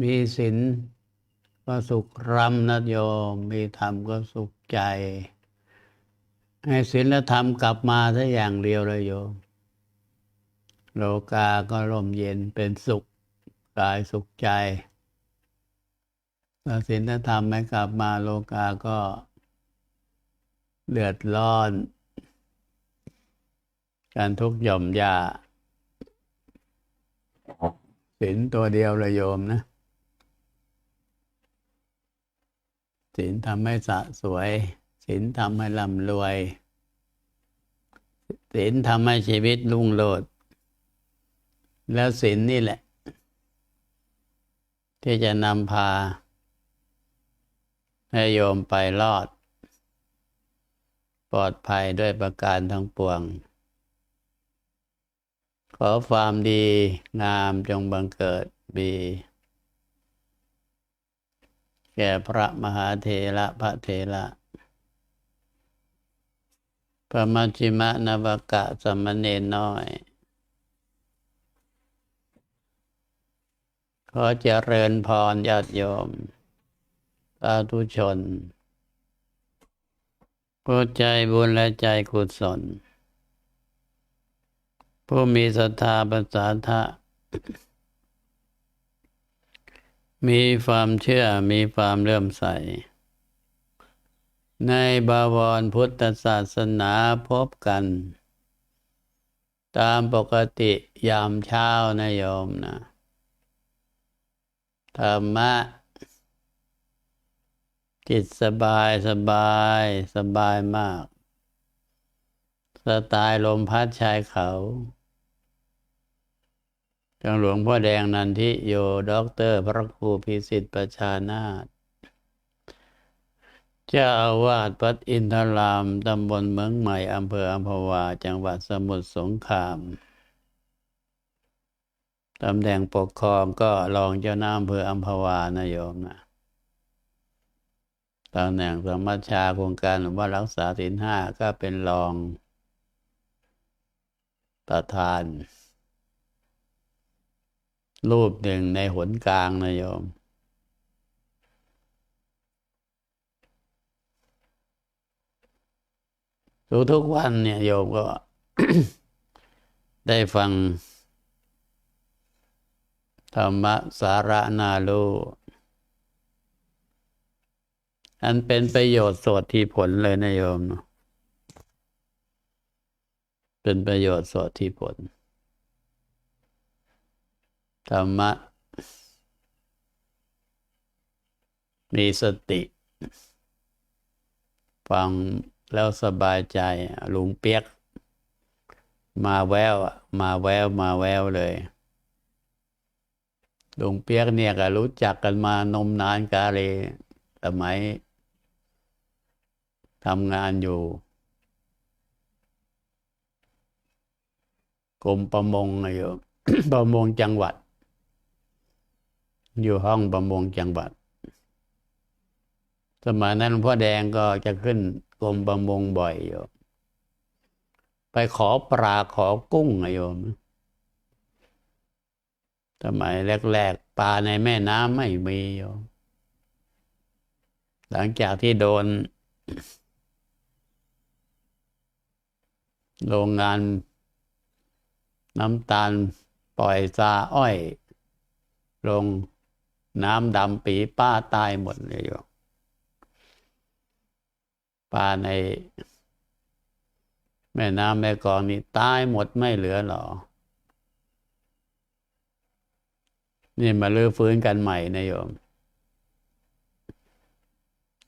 มีศีลก็สุขรำนะโยม มีธรรมก็สุขใจ ให้ศีลและธรรมกลับมาถ้อย่างเดียวเลยโยม โลกาก็ร่มเย็นเป็นสุขกายสุขใจถ้าศีลและธรรมไม่กลับมาโลกาก็เดือดร้อน การทุกข์หย่อมยา ศีลตัวเดียวเลยโยมนะศีลทำให้สะสวยศีลทำให้ร่ำรวยศีลทำให้ชีวิตรุ่งโรจน์แล้วศีลนี่แหละ ที่จะนำพา ให้โยมไปรอด ปลอดภัยด้วยประการทั้งปวง ขอความดีงามจงบังเกิดบีแก่พระมหาเถระพระเถระ พระมัชิมะนวกะสมณเณรน้อย ขอเจริญพรญาติโยมสาธุชนผู้ใจบุญและใจกุศล ผู้มีศรัทธาภาษาทะ มีความเชื่อมีความเลื่อมใส ในบาวรพุทธศาสนาพบกัน ตามปกติยามเช้านะโยมนะธรรมะ จิตสบายสบายสบายมาก สไตล์ลมพัดชายเขาจังหลวงพ่อแดงนันทิโยด็อกเตอร์ พระครูพิสิทธิ์ประชานาถเจ้าอาวาสวัดอินทรามตำบลเมืองใหม่อำเภออัมพวา จังหวัดสมุทรสงครามตำแหน่งปกครองก็รองเจ้าหน้าอำเภออัมพวานะโยมนะตำแหน่งสมัชชาโครงการหรือว่ารักษาศีลห้าก็เป็นรอง ประธาน รูปหนึ่งในหนกลางนะโยม ทุกทุกวันเนี่ยโยมก็ ได้ฟัง ธรรมะสาระนาลูอันเป็นประโยชน์สดที่ผลเลยนะโยมเนาะ เป็นประโยชน์สดที่ผล ธรรมะ มีสติ ฟังแล้วสบายใจลุงเปียก มาแววมาแววมาแววเลยลุงเปียกเนี่ยก็รู้จักกันมานมนานกาเลสมัยทำงานอยู่ กรมประมงอยู่ประมงจังหวัด อยู่ห้องประมงจังหวัด สมัยนั้นพ่อแดงก็จะขึ้นกรมประมงบ่อยอยู่ไปขอปลาขอกุ้งอะโยมสมัยแรกๆปลาในแม่น้ำไม่มีโยมหลังจากที่โดน โรงงาน น้ำตาลปล่อยซาอ้อย ลงน้ำดำปีป้าตายหมดเลยโยมปลาใน แม่น้ำแม่กองนี่ตายหมดไม่เหลือหรอ นี่มาลื้อฟื้นกันใหม่นะโยม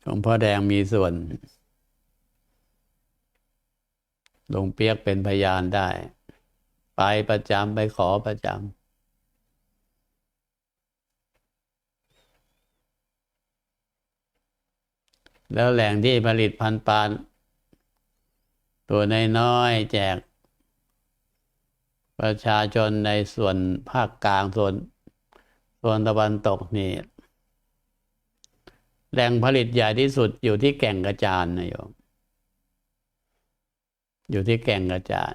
หลวงพ่อแดงมีส่วนหลวงเปียกเป็นพยานได้ ไปประจำไปขอประจำแล้วแหล่งที่ผลิตพันธุ์ปลาตัวน้อยๆแจก ประชาชนในส่วนภาคกลางส่วนส่วนตะวันตกนี่แหล่งผลิตใหญ่ที่สุดอยู่ที่แก่งกระจานนะโยม อยู่ที่แก่งกระจาน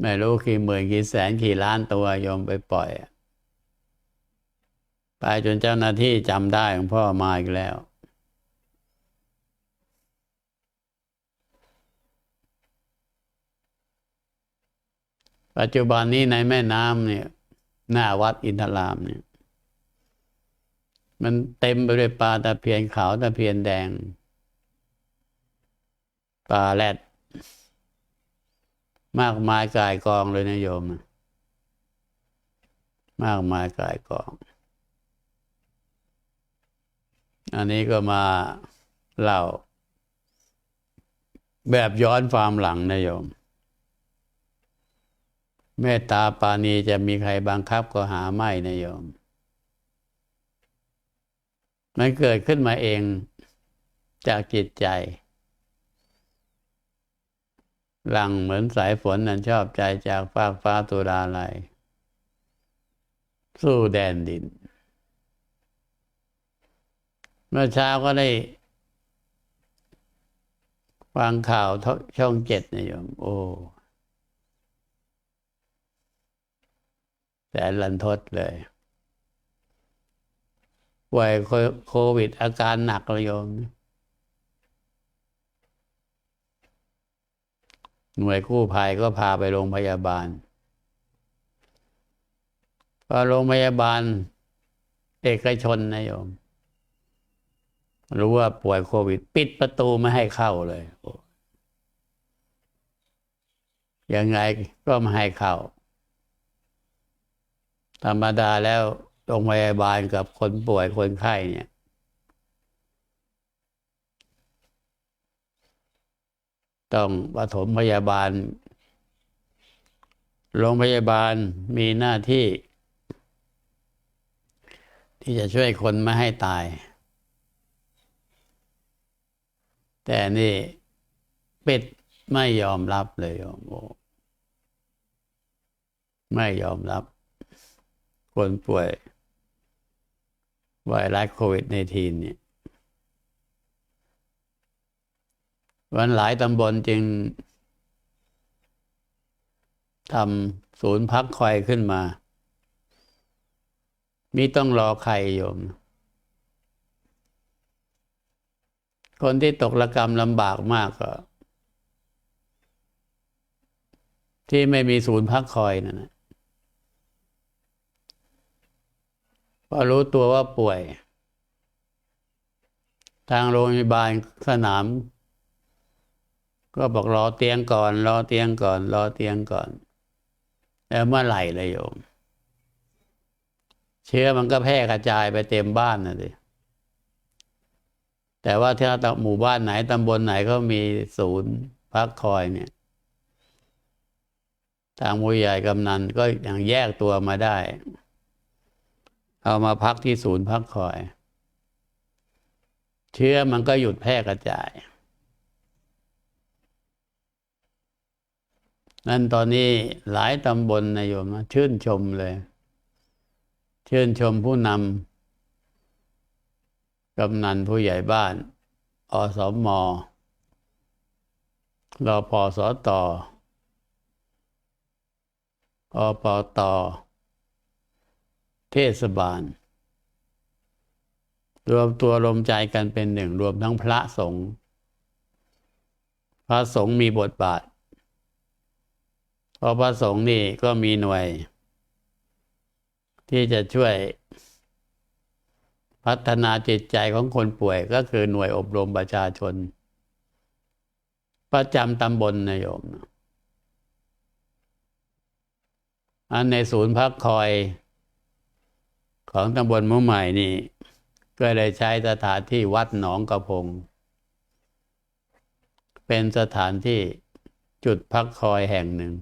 ไม่รู้กี่หมื่นกี่แสนกี่ล้านตัวโยมไปปล่อย ไปจนเจ้าหน้าที่จำได้ของพ่อมาอีกแล้ว ปัจจุบันนี้ในแม่น้ำเนี่ย หน้าวัดอินทรามเนี่ย มันเต็มไปด้วยปลาตะเพียนขาวตะเพียนแดงปลาแรด มากมายกายกองเลยนะโยม มากมายกายกอง อันนี้ก็มาเล่า แบบย้อนความหลังนะโยม เมตตาปานีจะมีใครบังคับก็หาไม่นะโยม มันเกิดขึ้นมาเองจากจิตใจ หลังเหมือนสายฝนนั้นชอบใจจากฟากฟ้าตุลาไหลสู้แดนดิน เมื่อเช้าก็ได้ฟังข่าวช่องเจ็ดนะโยมโอ้แต่ลันทดเลยป่วยโควิดอาการหนักเลยโยม หน่วยกู้ภัยก็พาไปโรงพยาบาลพอโรงพยาบาล เอกชนนะโยม รู้ว่าป่วยโควิด ปิดประตูไม่ให้เข้าเลยยังไงก็ไม่ให้เข้า ธรรมดาแล้วโรงพยาบาลกับคนป่วยคนไข้เนี่ย ต้องปฐมพยาบาล โรงพยาบาลมีหน้าที่ ที่จะช่วยคนไม่ให้ตาย แต่นี่ปิดไม่ยอมรับเลยโยมไม่ยอมรับ คนป่วยไวรัสโควิดในทีเนี่ย วันหลายตำบลจึงทำศูนย์พักคอยขึ้นมามีต้องรอใครโยม คนที่ตกระกรรมลำบากมากก็ที่ไม่มีศูนย์พักคอยนั่นนะพอรู้ตัวว่าป่วย ทางโรงพยาบาลสนาม ก็บอกรอเตียงก่อน รอเตียงก่อน รอเตียงก่อน แล้วเมื่อไหร่เลยโยม เชื้อมันก็แพร่กระจายไปเต็มบ้านนะดิแต่ว่าถ้าหมู่บ้านไหนตำบลไหนก็มีศูนย์พักคอยเนี่ย ทางมูใหญ่กำนันก็ยังแยกตัวมาได้ เอามาพักที่ศูนย์พักคอย เชื้อมันก็หยุดแพร่กระจาย นั่นตอนนี้หลายตำบลนายโยมชื่นชมเลย ชื่นชมผู้นำกำนันผู้ใหญ่บ้าน อสมมรอพอสอต่ออปอตอเทศบาล รวมตัวรวมใจกันเป็นหนึ่ง รวมทั้งพระสงฆ์พระสงฆ์มีบทบาท ราะพระสงฆ์นี่ก็มีหน่วย ที่จะช่วยพัฒนาจิตใจของคนป่วยก็คือหน่วยอบรมประชาชน ประจำตำบลนายโยมอันในศูนย์พักคอยของตำบลมุใหม่นี่ ก็ได้ใช้สถานที่วัดหนองกระพง เป็นสถานที่จุดพักคอยแห่งหนึ่ง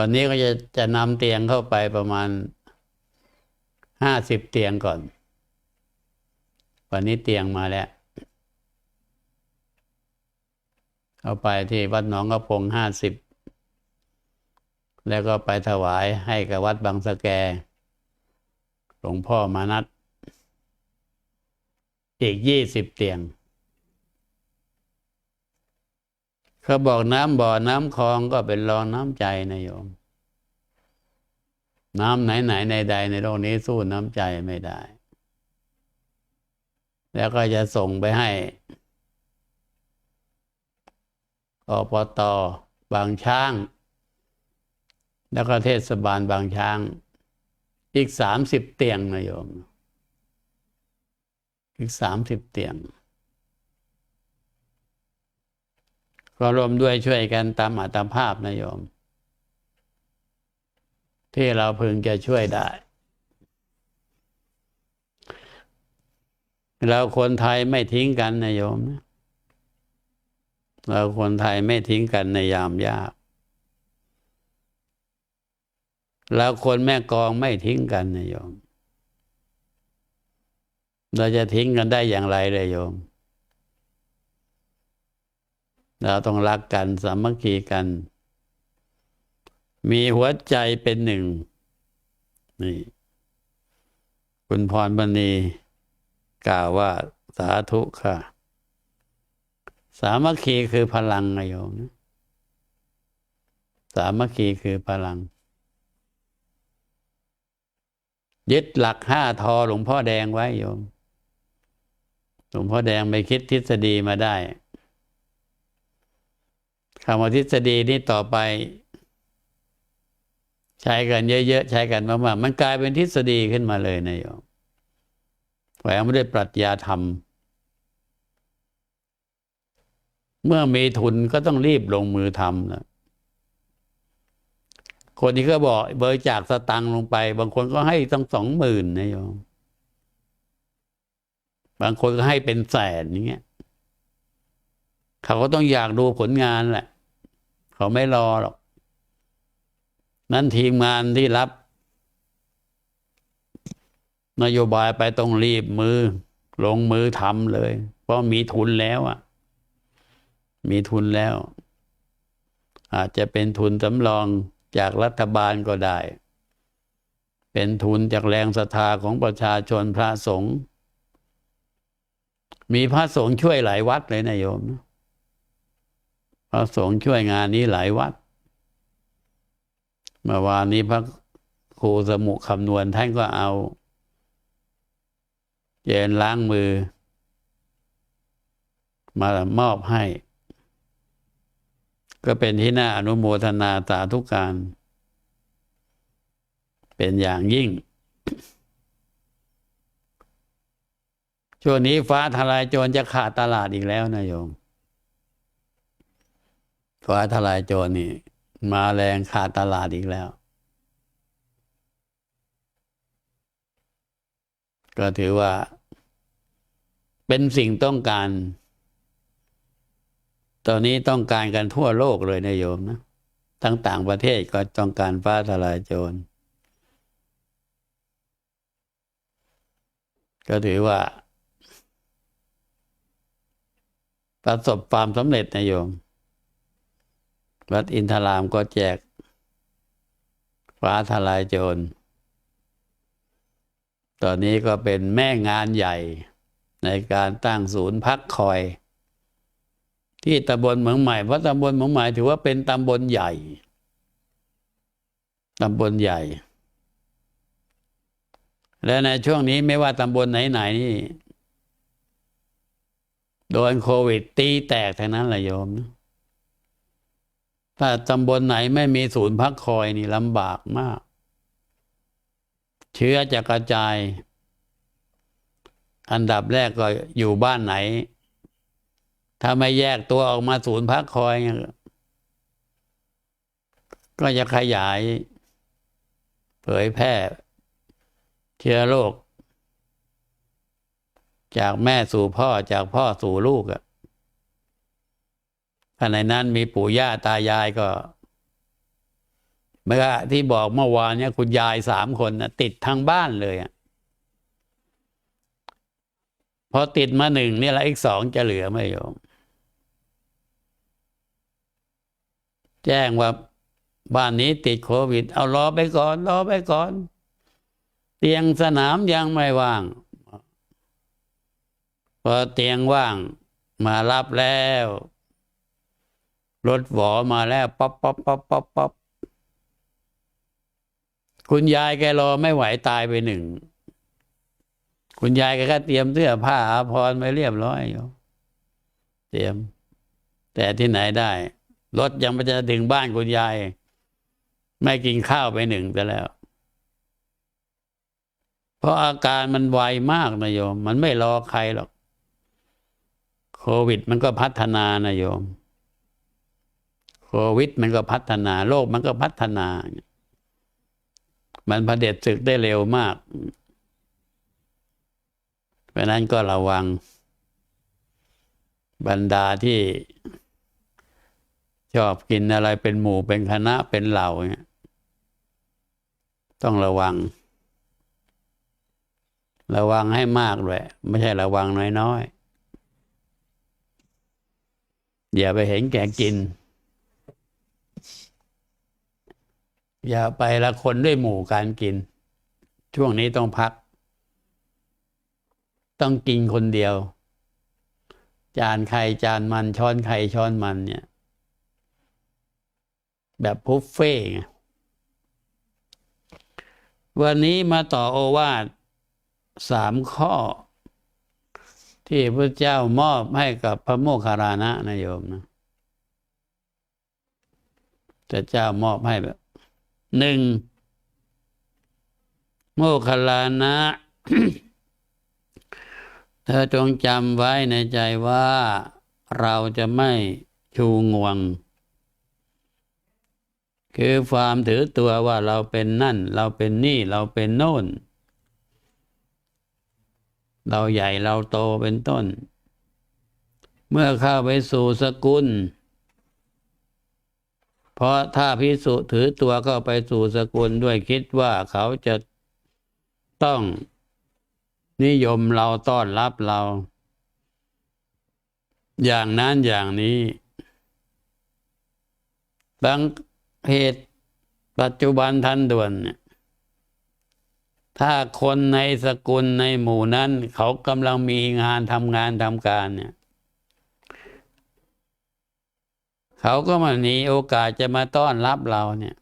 วันนี้ก็จะจะนำเตียงเข้าไปประมาณห้าสิบเตียงก่อน วันนี้เตียงมาแล้วเอาไปที่วัดหนองกระพงห้าสิบแล้วก็ไปถวายให้กับวัดบางสะแก หลวงพ่อมานัด อีกยี่สิบเตียง ค เขาบอกน้ำบ่อน้ำคลองก็เป็นรองน้ำใจนะโยม น้ำไหนไหนในใดในโลกนี้สู้น้ำใจไม่ได้ แล้วก็จะส่งไปให้อปตบางช้าง แล้วก็เทศบาลบางช้าง อีกสามสิบเตียงนะโยม อีกสามสิบเตียง ก็รวมด้วยช่วยกันตามอัตภาพนะโยม ที่เราพึงจะช่วยได้ เราคนไทยไม่ทิ้งกันนะโยมนะเราคนไทยไม่ทิ้งกันในยามยากเราคนแม่กองไม่ทิ้งกันนะโยม เราจะทิ้งกันได้อย่างไรเลยโยม เราต้องรักกันสามัคคีกัน มีหัวใจเป็นหนึ่ง นี่ คุณพรบณีกล่าวว่าสาธุค่ะ สามัคคีคือพลังนะโยมนะสามัคคีคือพลัง ยึดหลักห้าทอหลวงพ่อแดงไว้โยม หลวงพ่อแดงไปคิดทฤษฎีมาได้ คำว่าทฤษฎีนี้ต่อไป ใช้กันเยอะๆ ใช้กันมากๆ มันกลายเป็นทฤษฎีขึ้นมาเลยนะโยมแฝงไม่ได้ปรัชญาธรรม เมื่อมีทุนก็ต้องรีบลงมือทำนะคนที่ก็บอกเบอร์จากสตังค์ลงไป บางคนก็ให้ตั้งสองหมื่นนะโยมบางคนก็ให้เป็นแสนอย่างเงี้ย เขาก็ต้องอยากดูผลงานแหละ เขาไม่รอหรอก นั้นทีมงานที่รับ นโยบายไปต้องรีบมือ ลงมือทำเลย เพราะมีทุนแล้วอะ มีทุนแล้ว อาจจะเป็นทุนสำรองจากรัฐบาลก็ได้ เป็นทุนจากแรงศรัทธาของประชาชนพระสงฆ์มีพระสงฆ์ช่วยหลายวัดเลยนะโยม พระสงฆ์ช่วยงานนี้หลายวัด เมื่อวานนี้พระครูสมุคำนวณท่านก็เอาเจนล้างมือ มามอบให้ ก็เป็นที่น่าอนุโมทนาสาธุกการ เป็นอย่างยิ่ง ช่วงนี้ฟ้าทลายโจรจะขาดตลาดอีกแล้วนะโยม ฟ้าทลายโจรนี่ มาแรงขาดตลาดอีกแล้ว ก็ถือว่า เป็นสิ่งต้องการ ตอนนี้ต้องการกันทั่วโลกเลยนะโยมนะ ทั้งต่างประเทศก็ต้องการฟ้าทลายโจร ก็ถือว่า ประสบความสำเร็จนะโยม วัดอินทรามก็แจก ฟ้าทลายโจร ตอนนี้ก็เป็นแม่งานใหญ่ ในการตั้งศูนย์พักคอย ที่ตำบลเมืองใหม่เพราะตำบลเมืองใหม่ถือว่าเป็นตำบลใหญ่ตำบลใหญ่ และในช่วงนี้ไม่ว่าตำบลไหนๆนี่โดนโควิดตีแตกทั้งนั้นแหละโยมนะ ถ้าตำบลไหนไม่มีศูนย์พักคอยนี่ลำบากมาก เชื้อจะกระจาย อันดับแรกก็อยู่บ้านไหน ถ้าไม่แยกตัวออกมาศูนย์พักคอย ก็จะขยาย เผยแพร่เชื้อโรคจากแม่สู่พ่อจากพ่อสู่ลูกอะ ถ้าในนั้นมีปู่ย่าตายายก็เมื่อที่บอกเมื่อวานเนี่ยคุณยายสามคนนะติดทางบ้านเลยอะพอติดมาหนึ่งเนี่ยแล้วอีกสองจะเหลือไหมโยม แจ้งว่าบ้านนี้ติดโควิด เอารอไปก่อน รอไปก่อน เตียงสนามยังไม่ว่าง พอเตียงว่างมารับแล้ว รถหวอมาแล้วป๊อปป๊อปป๊อปป๊อปป๊อปคุณยายแกรอไม่ไหวตายไปหนึ่ง คุณยายแกก็เตรียมเสื้อผ้าอาภรณ์ไว้เรียบร้อยอยู่ เตรียม แต่ที่ไหนได้ รถยังไม่จะถึงบ้านคุณยาย ไม่กินข้าวไปหนึ่งแต่แล้ว เพราะอาการมันไวมากนะโยม มันไม่รอใครหรอก โควิดมันก็พัฒนานะโยม โควิดมันก็พัฒนา โลกมันก็พัฒนา มันพเด็จศึกได้เร็วมาก เพราะนั้นก็ระวัง บรรดาที่ชอบกินอะไรเป็นหมู่เป็นคณะเป็นเหล่าเนี่ยต้องระวัง ระวังให้มากเลยไม่ใช่ระวังน้อยๆอย่าไปเห็นแก่กิน อย่าไปละคนด้วยหมู่การกิน ช่วงนี้ต้องพัก ต้องกินคนเดียว จานไข่จานมันช้อนไข่ช้อนมันเนี่ย แบบบุฟเฟ่ไงวันนี้มาต่อโอวาทสามข้อ ที่พระเจ้ามอบให้กับพระโมคคัลลานะนะโยมนะจะเจ้ามอบให้แบบ หนึ่งโมคคัลลานะ เธอจงจำไว้ในใจว่า เราจะไม่ชูงวง คือความถือตัวว่าเราเป็นนั่น เราเป็นนี่เราเป็นโน่น เราใหญ่เราโตเป็นต้น เมื่อเข้าไปสู่สกุล เพราะถ้าพิสุถือตัวเข้าไปสู่สกุลด้วยคิดว่าเขาจะต้องนิยมเราต้อนรับเรา อย่างนั้นอย่างนี้บางเหตุปัจจุบันทันด่วนเนี่ยถ้าคนในสกุลในหมู่นั้น เขากำลังมีงานทำงานทำการเนี่ย เขาก็มาหนีโอกาสจะมาต้อนรับเราเนี่ย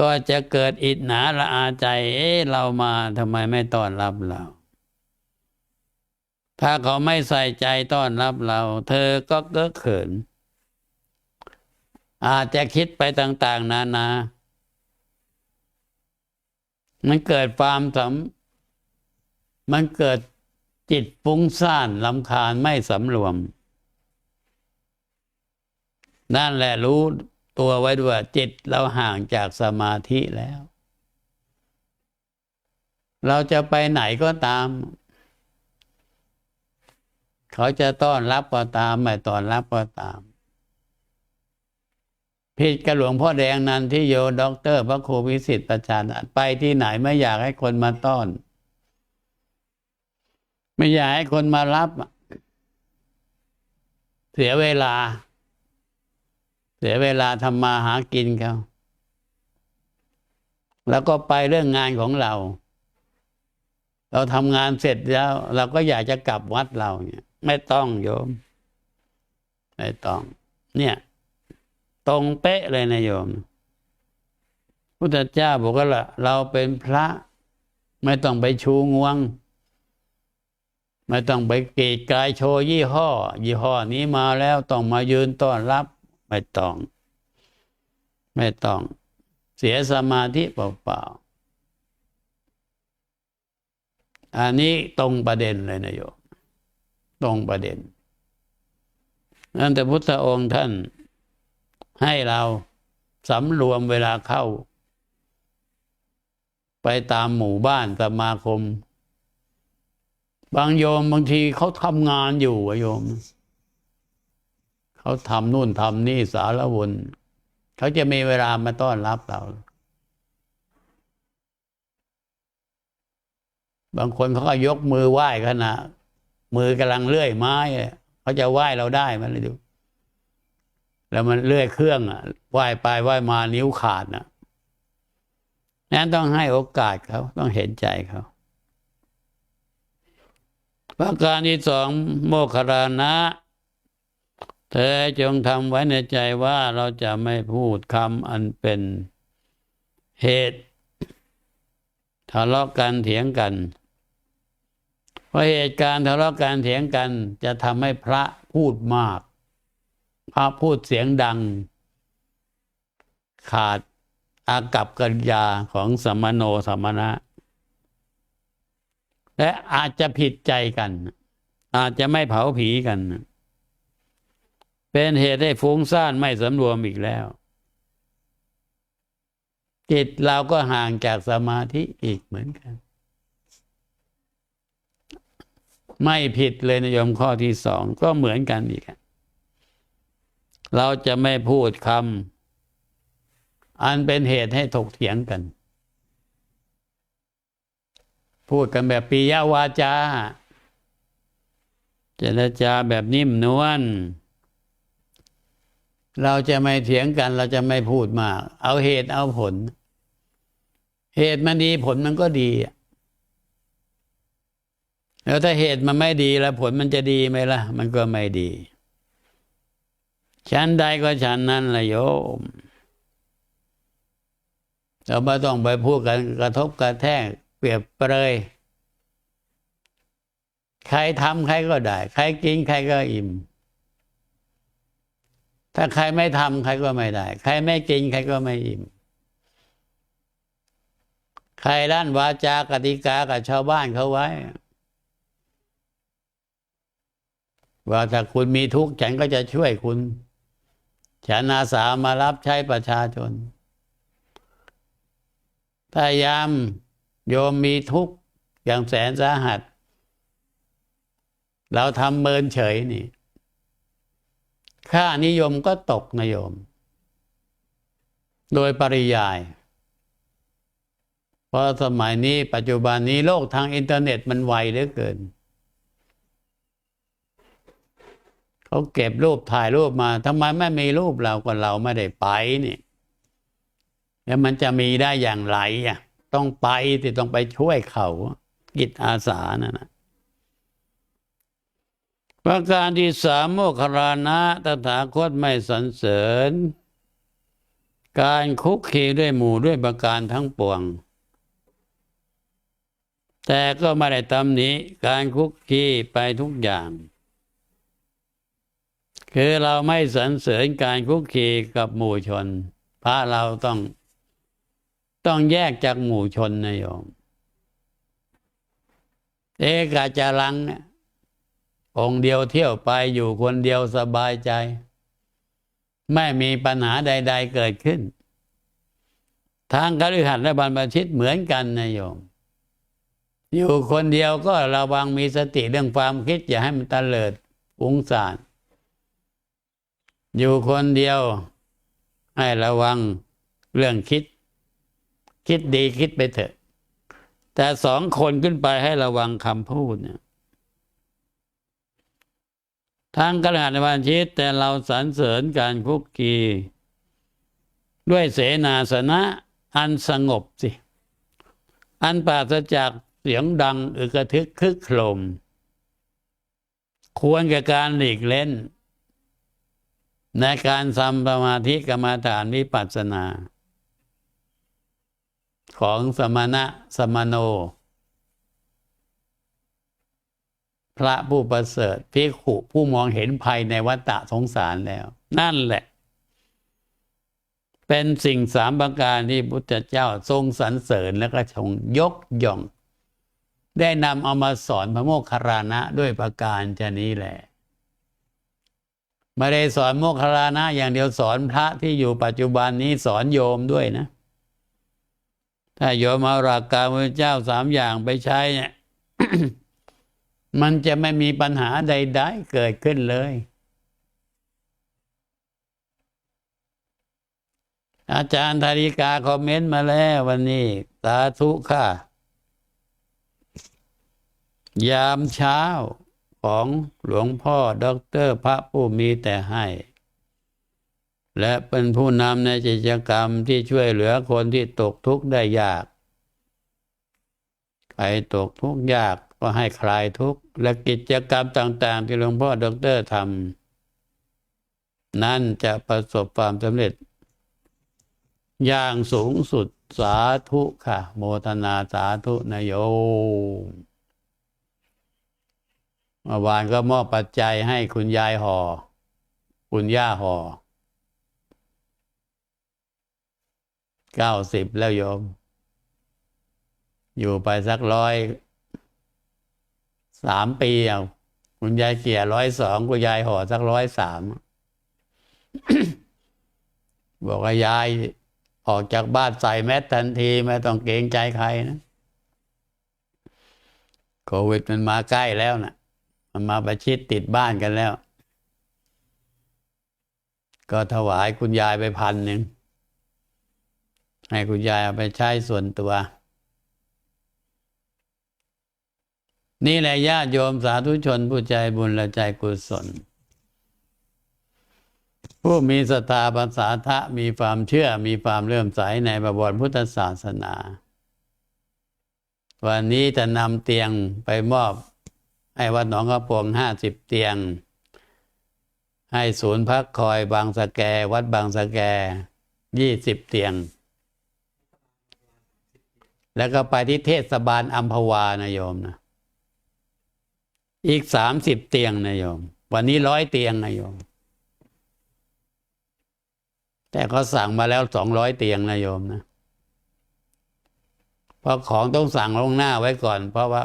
ก็จะเกิดอิจหนาละอาใจ เอ๊ะเรามาทำไมไม่ต้อนรับเรา ถ้าเขาไม่ใส่ใจต้อนรับเรา เธอก็เก้อเขิน อาจจะคิดไปต่าง ๆ นานา มันเกิดความสำมันเกิดจิตฟุ้งซ่านลำคาญไม่สำรวม นั่นแหละรู้ตัวไว้ด้วยจิตเราห่างจากสมาธิแล้ว เราจะไปไหนก็ตาม เขาจะต้อนรับก็ตาม ไม่ต้อนรับก็ตาม ผิดกับหลวงพ่อแดงนันที่โยด็อกเตอร์พระครูวิสิตประชานไปที่ไหนไม่อยากให้คนมาต้อน ไม่อยากให้คนมารับ เสียเวลา เสียเวลาทำมาหากินเขาแล้วก็ไปเรื่องงานของเรา เราทำงานเสร็จแล้ว เราก็อยากจะกลับวัดเราเนี่ย ไม่ต้องโยม ไม่ต้อง เนี่ย ตรงเป๊ะเลยนะโยมพุทธเจ้าบอกว่าละเราเป็นพระ ไม่ต้องไปชูงวง ไม่ต้องไปเกตกายโชว์ยี่ห้อ ยี่ห้อนี้มาแล้วต้องมายืนต้อนรับ ไม่ต้อง ไม่ต้อง เสียสมาธิเปล่าๆอันนี้ตรงประเด็นเลยนะโยมตรงประเด็นนั่นแต่พุทธองค์ท่านให้เราสำรวมเวลาเข้า ไปตามหมู่บ้านสมาคม บางโยมบางทีเขาทำงานอยู่อะโยม เขาทำนู่นทำนี่สารวนเขาจะมีเวลามาต้อนรับเรา บางคนเขาก็ยกมือไหว้ขณะ มือกำลังเลื่อยไม้เขาจะไหว้เราได้ไหมเลยดู แล้วมันเลื่อยเครื่องอะว่ายไปว่ายมานิ้วขาดนะนั้นต้องให้โอกาสเขาต้องเห็นใจเขาประการที่สองโมคคารานะ เธอจงทำไว้ในใจว่าเราจะไม่พูดคำอันเป็นเหตุทะเลาะกันเถียงกัน เพราะเหตุการณ์ทะเลาะกันเถียงกัน จะทำให้พระพูดมาก พระพูดเสียงดัง ขาดอากับกัญญาของสมโนสมณะ และอาจจะผิดใจกัน อาจจะไม่เผาผีกัน เป็นเหตุให้ฟุ้งซ่านไม่สำรวมอีกแล้ว จิตเราก็ห่างจากสมาธิอีกเหมือนกัน ไม่ผิดเลยนะโยมข้อที่สองก็เหมือนกันอีก เราจะไม่พูดคำอันเป็นเหตุให้ถกเถียงกัน พูดกันแบบปียาวาจา เจรจาแบบนิ่มนวล เราจะไม่เถียงกัน เราจะไม่พูดมาก เอาเหตุเอาผล เหตุมันดีผลมันก็ดีแล้วถ้าเหตุมันไม่ดีแล้วผลมันจะดีไหมล่ะ มันก็ไม่ดีชั้นใดก็ชั้นนั้นละโยมเราไม่ต้องไปพูดกันกระทบกระแทกเปรียบเปรยใครทำใครก็ได้ ใครกินใครก็อิ่ม ถ้าใครไม่ทำใครก็ไม่ได้ ใครไม่กินใครก็ไม่อิ่ม ใครด้านวาจากติกากับชาวบ้านเขาไว้ ว่าถ้าคุณมีทุกข์ฉันก็จะช่วยคุณ ฉันอาสามารับใช้ประชาชนถ้ายามโยมมีทุกข์อย่างแสนสาหัส เราทำเมินเฉยนี่ ค่านิยมก็ตกนะโยม โดยปริยาย เพราะสมัยนี้ปัจจุบันนี้โลกทางอินเทอร์เน็ตมันไวเหลือเกิน เขาเก็บรูปถ่ายรูปมาทำไมไม่มีรูปเราก็เราไม่ได้ไปนี่แล้วมันจะมีได้อย่างไรอะต้องไปที่ต้องไปช่วยเขากิจอาสานะนะ ประการที่สามโมคคลานะตถาคตไม่สรรเสริญ การคุกคีด้วยหมู่ด้วยประการทั้งปวง แต่ก็ไม่ได้ตำหนิการคุกคีไปทุกอย่าง คือเราไม่สรรเสริญการคุกคีกับหมู่ชน พระเราต้องต้องแยกจากหมู่ชนนะโยม เอกาจารังเนี่ย องเดียวเที่ยวไปอยู่คนเดียวสบายใจ ไม่มีปัญหาใด ๆ เกิดขึ้น ทางคฤหัสถ์และบรรพชิตเหมือนกันนะโยม อยู่คนเดียวก็ระวังมีสติเรื่องความคิด อย่าให้มันตะเลิดอุ้งสารอยู่คนเดียวให้ระวังเรื่องคิด คิดดีคิดไปเถอะ แต่สองคนขึ้นไปให้ระวังคำพูดเนี่ย ทางกระหัตวันชิตแต่เราสรรเสริญการคุกคี ด้วยเสนาสนะอันสงบสิ อันปราศจากเสียงดังอึกระทึกคึกโครมควรกับการหลีกเล่น ในการทำสมาธิกรรมฐานวิปัสสนา ของสมณะสมโน พระผู้ประเสริฐพิขุผู้มองเห็นภัยในวัฏฏะสงสารแล้ว นั่นแหละ เป็นสิ่งสามประการที่พุทธเจ้าทรงสรรเสริญและก็ทรงยกย่อง ได้นำเอามาสอนพระโมคคัลลานะด้วยประการชนี้แหละไม่ได้สอนโมคคัลลานะอย่างเดียวสอนพระที่อยู่ปัจจุบันนี้สอนโยมด้วยนะ ถ้าโยมเอาหลักการพระเจ้าสามอย่างไปใช้เนี่ย มันจะไม่มีปัญหาใด ๆ เกิดขึ้นเลย อาจารย์ธาริกาคอมเมนต์มาแล้ววันนี้ สาธุค่ะ ยามเช้าของหลวงพ่อด็อกเตอร์พระผู้มีแต่ให้ และเป็นผู้นำในกิจกรรมที่ช่วยเหลือคนที่ตกทุกข์ได้ยาก ใครตกทุกข์ยาก ก็ให้คลายทุกข์และกิจกรรมต่าง ๆ ที่หลวงพ่อด็อกเตอร์ทนั่นจะประสบความสำเร็จ อย่างสูงสุดสาธุค่ะ โมทนาสาธุนายโยมเมื่อวานก็มอบปัจจัยให้คุณยายหอ่อคุณย่าหอ่อเก้าสิบแล้วโยม อยู่ไปสักร้อย สามปีเอาคุณยายเกี่ยร้อยสองคุณยายห่อสักร้อยสามบอกว่ายายออกจากบ้านใส่แมสทันทีไม่ต้องเกรงใจใครนะโควิดมันมาใกล้แล้วน่ะ มันมาประชิดติดบ้านกันแล้ว ก็ถวายคุณยายไปพันหนึ่งให้คุณยายเอาไปใช้ส่วนตัว นี่แหละญาติโยมสาธุชนผู้ใจบุญและใจกุศล ผู้มีศรัทธาภาษาทะมีความเชื่อมีความเลื่อมใสในประวัติพุทธศาสนา วันนี้จะนำเตียงไปมอบให้วัดหนองกระพงห้าสิบเตียง ให้ศูนย์พักคอยบางสะแก วัดบางสะแกยี่สิบเตียง แล้วก็ไปที่เทศบาลอัมพวานะโยมนะ อีกสามสิบเตียงนะโยม วันนี้ร้อยเตียงนะโยม แต่เขาสั่งมาแล้วสองร้อยเตียงนะโยมนะเพราะของต้องสั่งลงหน้าไว้ก่อน เพราะว่า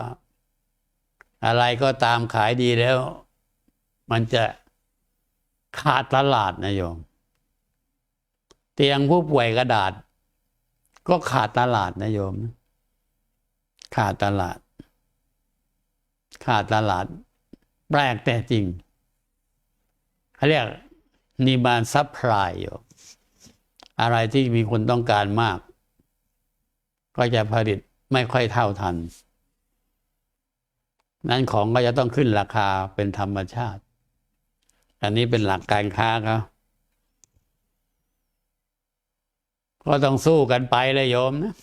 อะไรก็ตามขายดีแล้ว มันจะขาดตลาดนะโยม เตียงผู้ป่วยกระดาษ ก็ขาดตลาดนะโยม ขาดตลาด ขาดตลาด แปลกแต่จริงเขาเรียกนิมานซัพพลายอยู่อะไรที่มีคนต้องการมาก ก็จะผลิตไม่ค่อยเท่าทัน นั้นของก็จะต้องขึ้นราคาเป็นธรรมชาติ อันนี้เป็นหลักการค้าเขาก็ต้องสู้กันไปเลยโยมนะ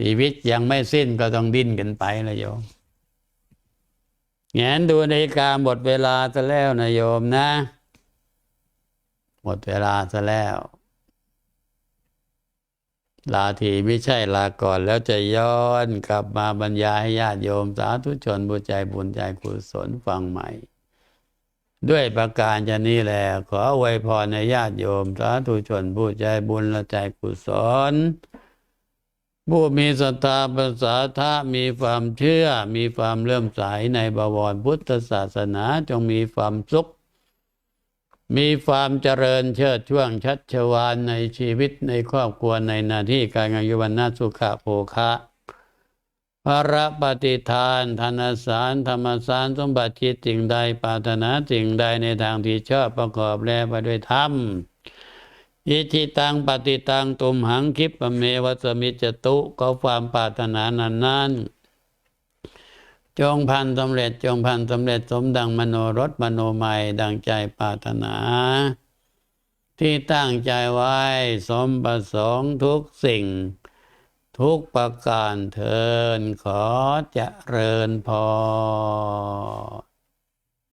ชีวิตยังไม่สิ้นก็ต้องดิ้นกันไปเลยโยมแงนดูนาฬิกาหมดเวลาซะแล้วนะโยมนะ หมดเวลาซะแล้ว ลาทีไม่ใช่ลาก่อนแล้วจะย้อนกลับมาบรรยายให้ญาติโยม สาธุชนบุญใจบุญใจกุศลฟังใหม่ ด้วยประการชนี้แหละขออวยพรในญาติโยม สาธุชนผู้ใจบุญและใจกุศล ผู้มีศรัทธาภาษาทะมีความเชื่อ มีความเลื่อมใสในบวรพุทธศาสนาจงมีความสุข มีความเจริญเชิดช่วงชัดชวานในชีวิตในครอบครัวในหน้าที่การงานยุวันนาสุขะโภคะภาระปฏิทานธนสาร ธรรมสารสมบัติจิตสิ่งใดปรารถนาสิ่งใดในทางที่ชอบประกอบแล้วไปด้วยธรรม อิทิตังปฏิตังตุมหังคิปะเมวัสมิจตุก็ความปรารถนานั้นนั้นจงพันสำเร็จจงพันสำเร็จสมดังมโนรสมโนไมยดังใจปรารถนา ที่ตั้งใจไว้สมประสงค์ทุกสิ่ง ทุกประการเทินขอจเจริญพร